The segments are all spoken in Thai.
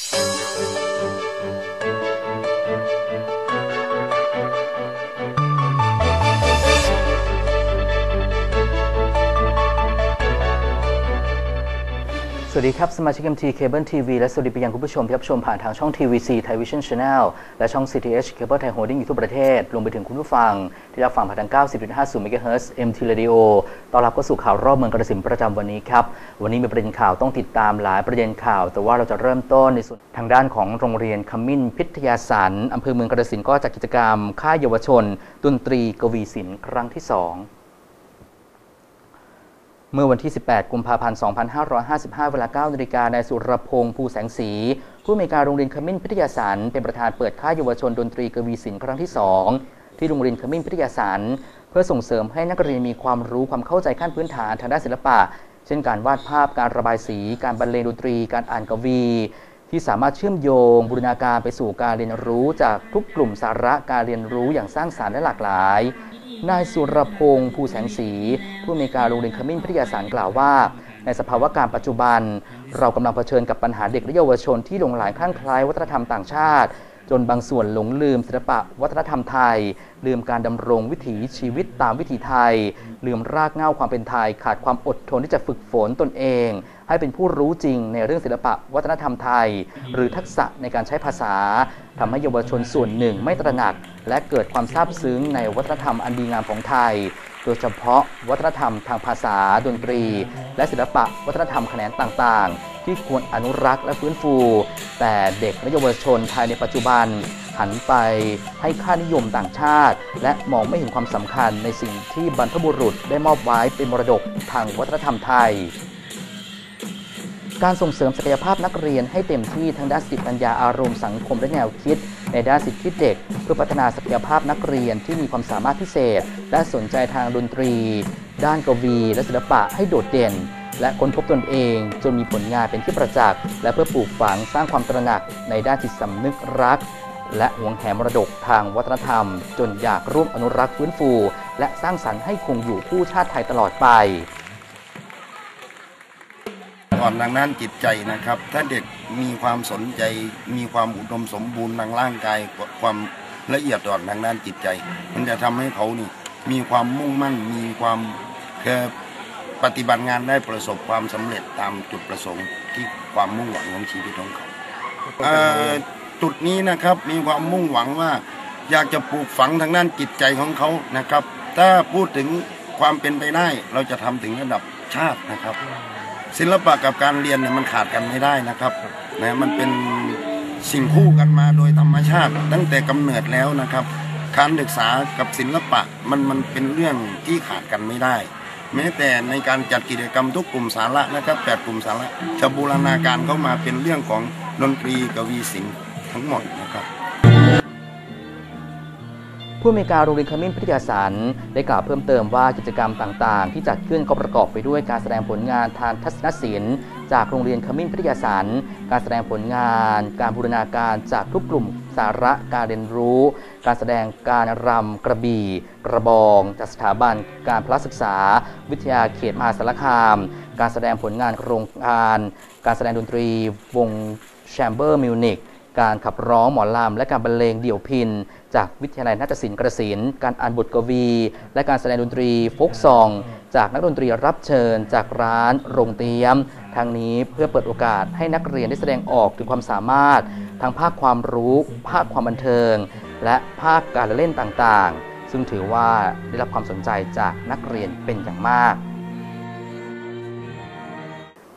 you สวัสดีครับ สมาชิก MT Cable TV และสวัสดีไปยังคุณผู้ชมที่รับชมผ่านทางช่อง TVC Television Channel และช่อง CTH Cable Thai Holding อยู่ทั่วประเทศ รวมไปถึงคุณผู้ฟัง ที่รับฟังผ่านทาง 90.50 MHz MT Radio ต้อนรับเข้าสู่ข่าวรอบเมืองกระสินประจำวันนี้ครับ วันนี้มีประเด็นข่าวต้องติดตามหลายประเด็นข่าว แต่ว่าเราจะเริ่มต้นในส่วนทางด้านของโรงเรียนขมิ้นพิทยาสันอำเภอเมืองกระสินก็จัดกิจกรรม ค่ายเยาวชน ดนตรีกวีศิลป์ครั้งที่ 2 เมื่อวันที่ 18 กุมภาพันธ์ 2555 เวลา 9 นาฬิกานายสุรพงษ์ภูแสงสี ผู้อำนวยการโรงเรียนขมิ้นพิทยาสันเป็นประธานเปิดค่ายเยาวชนดนตรีกวีศิลป์ครั้งที่ 2 ที่โรงเรียนขมิ้นพิทยาสันเพื่อส่งเสริมให้นักเรียนมีความรู้ความเข้าใจขั้นพื้นฐานทางด้านศิลปะ เช่นการวาดภาพการระบายสี การบรรเลงดนตรี การอ่านกวี ที่สามารถเชื่อมโยง บูรณาการไปสู่การเรียนรู้จากทุกกลุ่มสาระการเรียนรู้อย่างสร้างสรรค์และหลากหลาย นายสุรพงษ์ภูแสงสี ผู้มีการโรงเรียนขมิ้นพิทยาสารกล่าวว่า ในสภาวะการปัจจุบัน เรากำลังเผชิญกับปัญหาเด็กและเยาวชนที่หลงไหลคลั่งคล้ายวัฒนธรรมต่างชาติ จนบางส่วนหลงลืมศิลปะวัฒนธรรมไทย ลืมการดำรงวิถีชีวิตตามวิถีไทย ลืมรากเหง้าความเป็นไทย ขาดความอดทนที่จะฝึกฝนตนเอง ให้เป็นผู้รู้จริงในเรื่องศิลปะวัฒนธรรมไทย หรือทักษะในการใช้ภาษาทำให้เยาวชนส่วนหนึ่งไม่ตระหนัก และเกิดความซาบซึ้งในวัฒนธรรมอันดีงามของไทย โดยเฉพาะวัฒนธรรมทางภาษาดนตรี และศิลปะวัฒนธรรมแขนงต่างๆ ที่ควรอนุรักษ์และฟื้นฟู แต่เด็กและเยาวชนไทยในปัจจุบัน หันไปให้ค่านิยมต่างชาติ และมองไม่เห็นความสำคัญในสิ่งที่บรรพบุรุษได้มอบไว้เป็นมรดกทางวัฒนธรรมไทยการส่งเสริมศักยภาพนักเรียนให้เต็มที่ทั้งด้านสติปัญญาอารมณ์สังคมและแนวคิด ในด้านสิทธิเด็ก เพื่อพัฒนาศักยภาพนักเรียนที่มีความสามารถพิเศษ และสนใจทางดนตรี ด้านกวีและศิลปะให้โดดเด่น และค้นพบตนเอง จนมีผลงานเป็นที่ประจักษ์และเพื่อปลูกฝังสร้างความตระหนักในด้านจิตสำนึกรัก และหวงแหนมรดกทางวัฒนธรรม จนอยากร่วมอนุรักษ์ฟื้นฟู และสร้างสรรค์ให้คงอยู่คู่ชาติไทยตลอดไปอ่อนทางด้านจิตใจนะครับ ถ้าเด็กมีความสนใจ มีความอุดมสมบูรณ์ทางร่างกาย ความละเอียดอ่อนทางด้านจิตใจ มันจะทำให้เขานี่มีความมุ่งมั่น มีความแค่ ปฏิบัติงานได้ประสบความสำเร็จตามจุดประสงค์ที่ความมุ่งหวังของชีวิตของเขาเอ่อจุดนี้นะครับมีความมุ่งหวังว่า อยากจะปลูกฝังทางด้านจิตใจของเขานะครับ ถ้าพูดถึงความเป็นไปได้เราจะทำถึงระดับชาตินะครับ ศิลปะกับการเรียนเนี่ยมันขาดกันไม่ได้นะครับนะมันเป็นสิ่งคู่กันมาโดยธรรมชาติ ตั้งแต่กำเนิดแล้วนะครับ การศึกษากับศิลปะมันมันเป็นเรื่องที่ขาดกันไม่ได้ แม้แต่ในการจัดกิจกรรมทุกกลุ่มสาระนะครับแปดกลุ่มสาระจะบูรณาการเข้ามาเป็นเรื่องของดนตรีกวีศิลป์ทั้งหมดนะครับ ผู้อำนวยการโรงเรียนขมิ้นพิทยาสันได้กล่าวเพิ่มเติมว่ากิจกรรมต่างๆ ที่จัดขึ้นก็ประกอบไปด้วยการแสดงผลงานทางทัศนศิลป์ จากโรงเรียนขมิ้นพิทยาสันการแสดงผลงาน การบูรณาการจากทุกกลุ่มสาระการเรียนรู้ การแสดงการรำกระบี่ กระบอง จากสถาบันการพละศึกษา วิทยาเขตมหาสารคาม การแสดงผลงานโครงการ การแสดงดนตรีวงแชมเบอร์มิวนิก การขับร้องหมอลำและการบรรเลงเดี่ยวพิน จากวิทยาลัยนาฏศิลป์กระสินการอ่านบทกวี และการแสดงดนตรีโฟกซอง จากนักดนตรีรับเชิญ จากร้านโรงเตรียมทั้งนี้เพื่อเปิดโอกาสให้นักเรียนได้แสดงออกถึงความสามารถ ทั้งภาคความรู้ ภาคความบันเทิง และภาคการเล่นต่างๆ ซึ่งถือว่าได้รับความสนใจจากนักเรียนเป็นอย่างมาก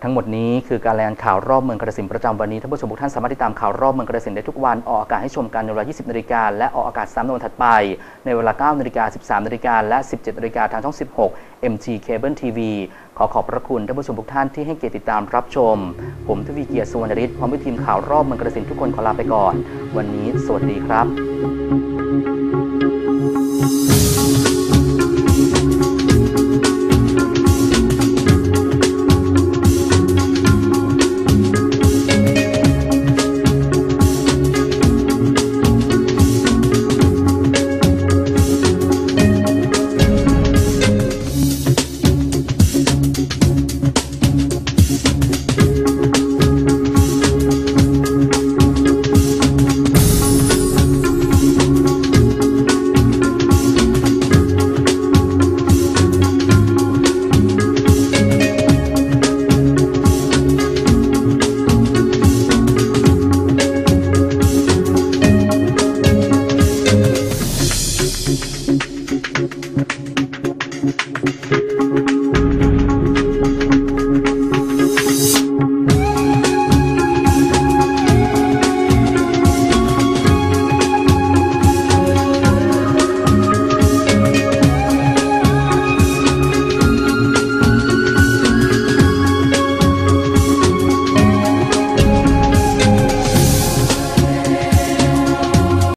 ทั้งหมดนี้คือการรายงานข่าวรอบเมืองกระสินประจำวันนี้ท่านผู้ชมทุกท่านสามารถติดตามข่าวรอบเมืองกระสินได้ทุกวันออกอากาศให้ชมกันในเวลา 20 นาฬิกาและออกอากาศซ้ำในวันถัดไป ในเวลา 9 นาฬิกา 13 นาฬิกาและ 17 นาฬิกาทางช่อง 16 MG Cable TV ขอขอบพระคุณท่านผู้ชมทุกท่านที่ให้เกียรติติดตามรับชม ผมทวีเกียรติสุวรรณริศพร้อมด้วยทีมข่าวรอบเมืองกระสินทุกคนขอลาไปก่อน วันนี้ สวัสดีครับ